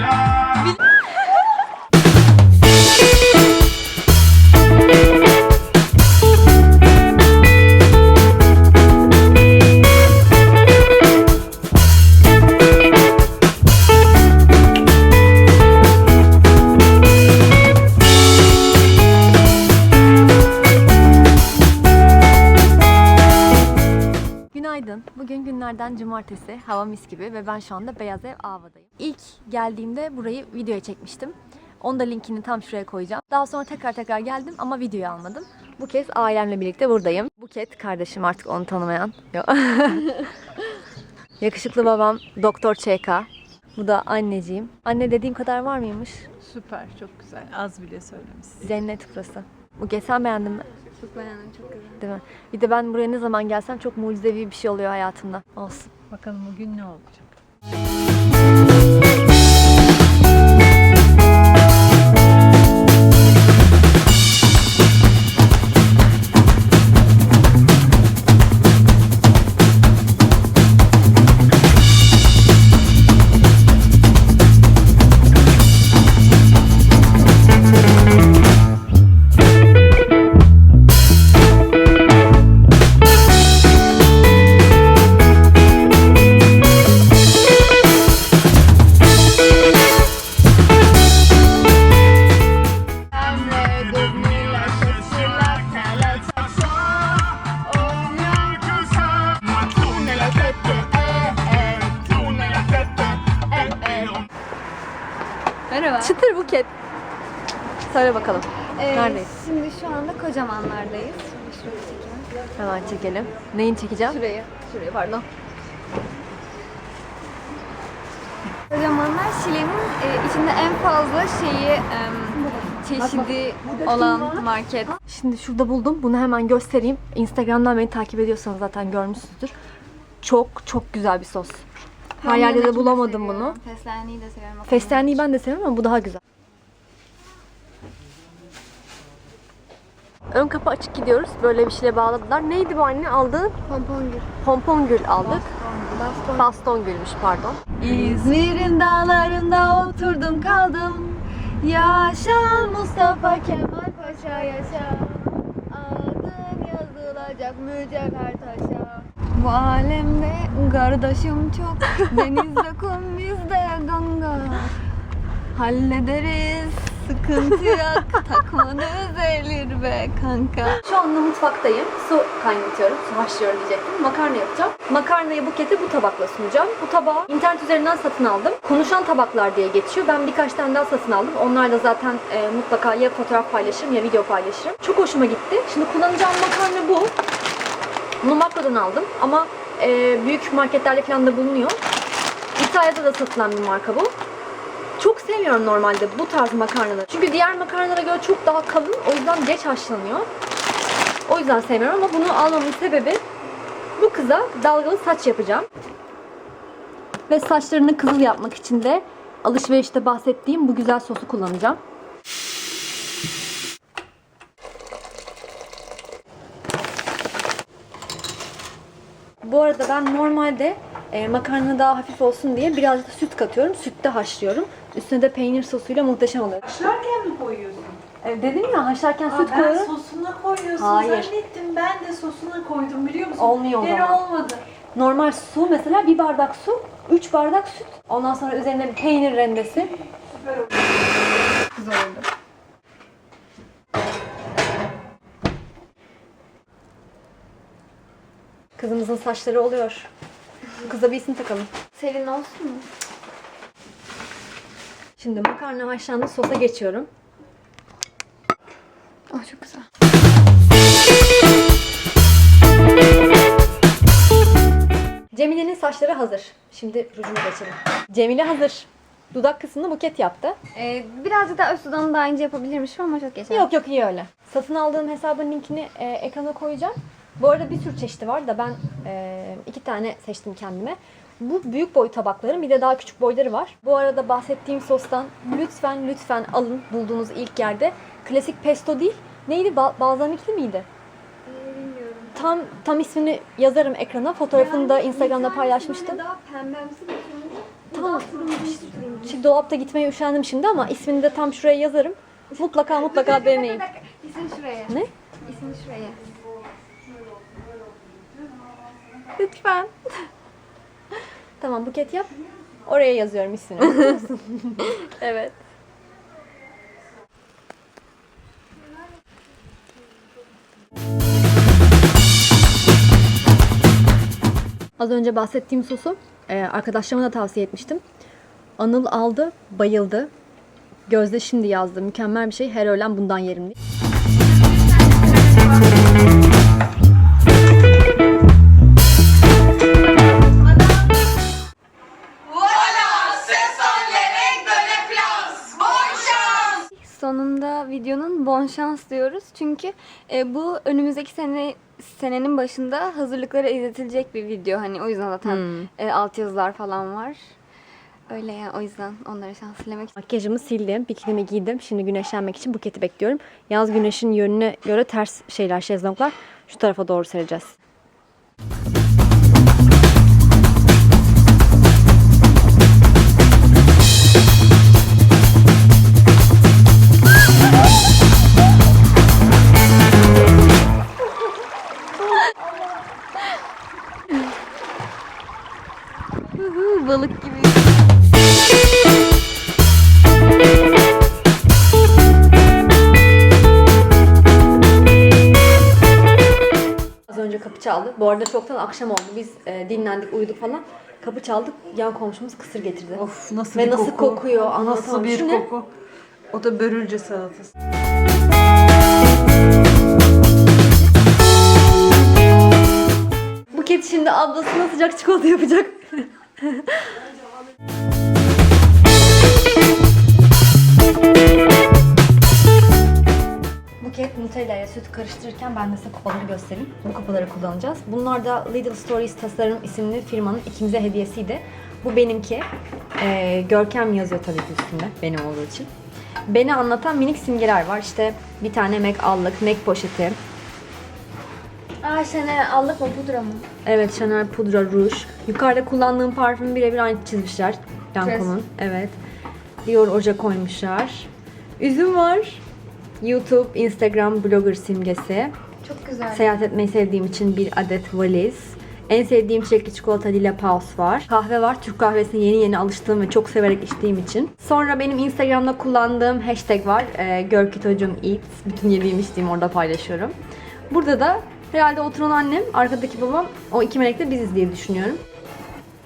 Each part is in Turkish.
love. Günlerden cumartesi. Hava mis gibi ve ben şu anda Beyaz Ev Ava'dayım. İlk geldiğimde burayı videoya çekmiştim. Onu da linkini tam şuraya koyacağım. Daha sonra tekrar tekrar geldim ama videoyu almadım. Bu kez ailemle birlikte buradayım. Buket kardeşim artık onu tanımayan. Yok. Yakışıklı babam Doktor ÇK. Bu da anneciğim. Anne dediğim kadar var mıymış? Süper, çok güzel. Az bile söylemişsin. Cennet burası. Buket sen beğendin mi? Çok beğendim, çok güzel. Değil mi? Bir de ben buraya ne zaman gelsem çok mucizevi bir şey oluyor hayatımda. Olsun. Bakalım bugün ne olacak? Merhaba. Çıtır Buket. Söyle bakalım. Ee, Neredeyiz? Şimdi şu anda kocamanlardayız. Şurayı çekelim. Hemen çekelim. Neyini çekeceğim? Şurayı. Şuraya pardon. Kocamanlar Şile'nin e, içinde en fazla şeyi em, çeşidi olan market. Şimdi şurada buldum. Bunu hemen göstereyim. Instagram'dan beni takip ediyorsanız zaten görmüşsünüzdür. Çok çok güzel bir sos. Her yerde de çok bulamadım seviyorum. bunu. Fesleğenliği de seviyorum. Fesleğenliği ben de seviyorum ama bu daha güzel. Ön kapı açık gidiyoruz. Böyle bir şeyle bağladılar. Neydi bu anne? Pompon gül. pompon gül aldık. Baston. Baston gülmüş pardon. İzmir'in dağlarında oturdum kaldım. Yaşa Mustafa Kemal Paşa yaşa. Adın yazılacak mücevher taşa. Bu alemde kardeşim çok. Denizde kum bizde ganga. Hallederiz sıkıntı yok. Takma düzelir be kanka. Şu anda mutfaktayım. Su kaynatıyorum. Su haşlıyorum diyecektim. Makarna yapacağım. Makarnayı bukete bu tabakla sunacağım. Bu tabağı internet üzerinden satın aldım. Konuşan tabaklar diye geçiyor. Ben birkaç tane daha satın aldım. Onlarla zaten e, mutlaka ya fotoğraf paylaşırım ya video paylaşırım. Çok hoşuma gitti. Şimdi kullanacağım makarna bu. Bunu Makro'dan aldım ama e, büyük marketlerde falan da bulunuyor. İtalya'da da satılan bir marka bu. Çok sevmiyorum normalde bu tarz makarnaları. Çünkü diğer makarnalara göre çok daha kalın. O yüzden geç haşlanıyor. O yüzden sevmiyorum ama bunu almamın sebebi bu kıza dalgalı saç yapacağım. Ve saçlarını kızıl yapmak için de alışverişte bahsettiğim bu güzel sosu kullanacağım. Bu arada ben normalde e, makarna daha hafif olsun diye biraz da süt katıyorum. Sütte haşlıyorum. Üstüne de peynir sosuyla muhteşem oluyor. Haşlarken mi koyuyorsun? E, dedim ya haşlarken süt ben koyuyorum. sosuna koyuyorsun Hayır. zannettim. Ben de sosuna koydum biliyor musun? Olmuyor o Gene zaman. olmadı. Normal su mesela bir bardak su, 3 bardak süt. Ondan sonra üzerine bir peynir rendesi. Süper oldu. Kızımızın saçları oluyor. Kıza bir isim takalım. Serin olsun mu? Şimdi makarna haşlandı sosa geçiyorum. Oh çok güzel. Cemile'nin saçları hazır. Şimdi rujunu geçelim. Cemile hazır. Dudak kısmını buket yaptı. Ee, birazcık daha öz dudağını daha ince yapabilirmişim ama çok geçer. Yok yok iyi öyle. Satın aldığım hesabın linkini e, ekrana koyacağım. Bu arada bir sürü çeşidi var da ben e, iki tane seçtim kendime. Bu büyük boy tabakların bir de daha küçük boyları var. Bu arada bahsettiğim sostan lütfen lütfen alın bulduğunuz ilk yerde. Klasik pesto değil. Neydi? Ba- balzamikli miydi? Bilmiyorum. Tam tam ismini yazarım ekrana. Fotoğrafını da Instagram'da paylaşmıştım. Daha pembemsi bir turuncu. tam Şimdi dolapta gitmeye üşendim şimdi ama ismini de tam şuraya yazarım. Mutlaka mutlaka deneyin. İsmini şuraya. Ne? İsmini şuraya. Lütfen. tamam buket yap. Oraya yazıyorum ismini. evet. Az önce bahsettiğim sosu e, arkadaşlarıma da tavsiye etmiştim. Anıl aldı, bayıldı. Gözde şimdi yazdı. Mükemmel bir şey. Her öğlen bundan yerim diye. Sonunda videonun bon şans diyoruz. Çünkü e, bu önümüzdeki sene senenin başında hazırlıklara izletilecek bir video. Hani o yüzden zaten e, altyazılar falan var. Öyle ya o yüzden onlara şans dilemek Makyajımı sildim, bikinimi giydim. Şimdi güneşlenmek için buketi bekliyorum. Yaz güneşin yönüne göre ters şeyler, şezlonglar şu tarafa doğru sereceğiz. Hı, balık gibi. Az önce kapı çaldı. Bu arada çoktan akşam oldu. Biz e, dinlendik, uyuduk falan. Kapı çaldık. Yan komşumuz kısır getirdi. Of nasıl Ve bir nasıl koku. kokuyor anlatamam. Nasıl bir ne? koku. O da börülce salatası. Buket şimdi ablasına sıcak çikolata yapacak. Buket Nutella ile süt karıştırırken ben de size kupaları göstereyim. Bu kupaları kullanacağız. Bunlar da Little Stories Tasarım isimli firmanın ikimize hediyesiydi. Bu benimki. Ee, Görkem yazıyor tabii ki üstünde benim olduğu için. Beni anlatan minik simgeler var. İşte bir tane Mac allık, Mac poşeti, Aa Şener aldık mı pudra mı? Evet Chanel pudra ruj. Yukarıda kullandığım parfümü birebir aynı çizmişler. Lancome'un. Evet. Dior oje koymuşlar. Üzüm var. YouTube, Instagram, blogger simgesi. Çok güzel. Seyahat etmeyi sevdiğim için bir adet valiz. En sevdiğim çilekli çikolata Lila Paus var. Kahve var. Türk kahvesine yeni yeni alıştığım ve çok severek içtiğim için. Sonra benim Instagram'da kullandığım hashtag var. Ee, Görkitocuğum Eats. Bütün yediğim içtiğimi orada paylaşıyorum. Burada da herhalde oturan annem, arkadaki babam o iki melek de biziz diye düşünüyorum.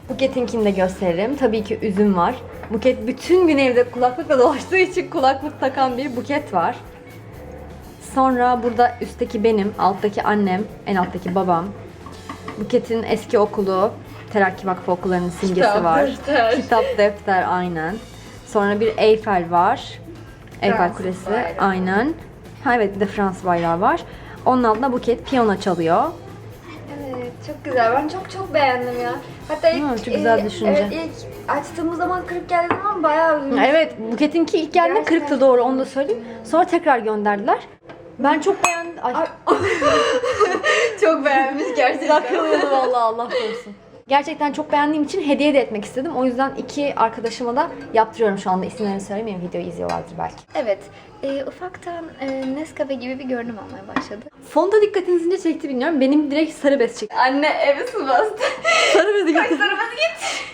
Buket'inkini de gösteririm. Tabii ki üzüm var. Buket bütün gün evde kulaklıkla dolaştığı için kulaklık takan bir buket var. Sonra burada üstteki benim, alttaki annem, en alttaki babam. Buket'in eski okulu, Terakki Vakfı okullarının simgesi Kitap, var. defter. Kitap, defter aynen. Sonra bir Eyfel var. Eyfel Fransız Kulesi bayrağı. aynen. Ha evet bir de Fransız bayrağı var. Onun altında Buket piyano çalıyor. Evet çok güzel. Ben çok çok beğendim ya. Hatta ilk, Ha, çok güzel düşünce. Evet ilk açtığımız zaman kırık geldiği zaman bayağı üzülmüştüm. Evet, Buket'inki ilk geldiğinde Gerçekten kırıktı doğru onu da söyleyeyim. Sonra tekrar gönderdiler. Ben çok beğendim. Ay, Çok beğenmiş gerçekten. Akıllı vallahi Allah korusun. Gerçekten çok beğendiğim için hediye de etmek istedim. O yüzden iki arkadaşıma da yaptırıyorum şu anda. İsimlerini söylemeyeyim. Videoyu izliyorlardır belki. Evet. e, ufaktan e, Nescafe gibi bir görünüm almaya başladı. Fonda dikkatinizi ne çekti bilmiyorum. Benim direkt sarı bez çekti. Anne evi su bastı. Sarı bezi getirdim. Sarımız git. Elime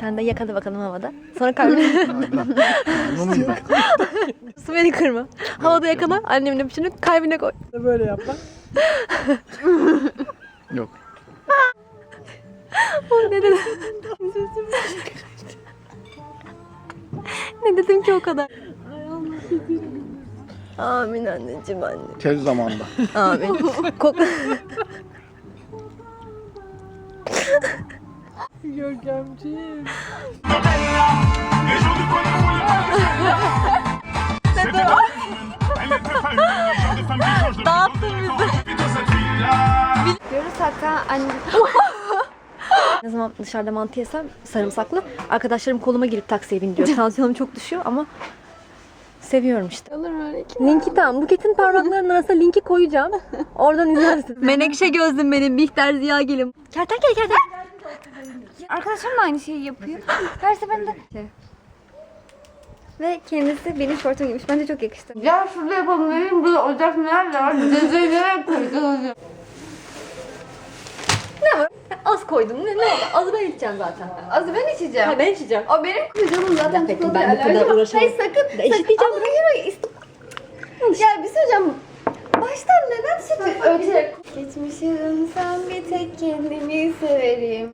Sen de yakala bakalım havada. Sonra kalbini... Su beni kırma. Havada yakala. Annemin öpücüğünü kalbine koy. Böyle yap bak. Yok. ne dedim? ne dedim ki o kadar? Amin anneciğim anne. Tez zamanda. Amin. Kok Görkemciğim. Dağıttın bizi. yapıyoruz. Hatta anne Ne zaman dışarıda mantı yesem sarımsaklı. Arkadaşlarım koluma girip taksiye bin diyor. Tansiyonum çok düşüyor ama seviyorum işte. olur mu öyle ki? Linki tamam. Buketin parmaklarının arasına linki koyacağım. Oradan izlersin. Menekşe gözlüm benim. Bihter Ziya Gelim. Kertenkele kertenkele. Arkadaşlarım da aynı şeyi yapıyor. Her seferinde ve kendisi benim şortum giymiş. Bence çok yakıştı. Ya şurada yapalım dedim. Burada ocak nerede var? Cezeyi nereye koyacağız hocam? Az koydum. Ne, ne oldu? Azı ben içeceğim zaten. Az ben içeceğim. Ha, ben içeceğim. O benim kocamın zaten Peki çikolata ben bu kadar alerjim var. uğraşamam. Hayır sakın. Ya eşitleyeceğim. Ama hayır hayır. ist- Ya bir şey söyleyeceğim. Baştan neden sütü öte? Geçmişim sen bir tek kendimi severim.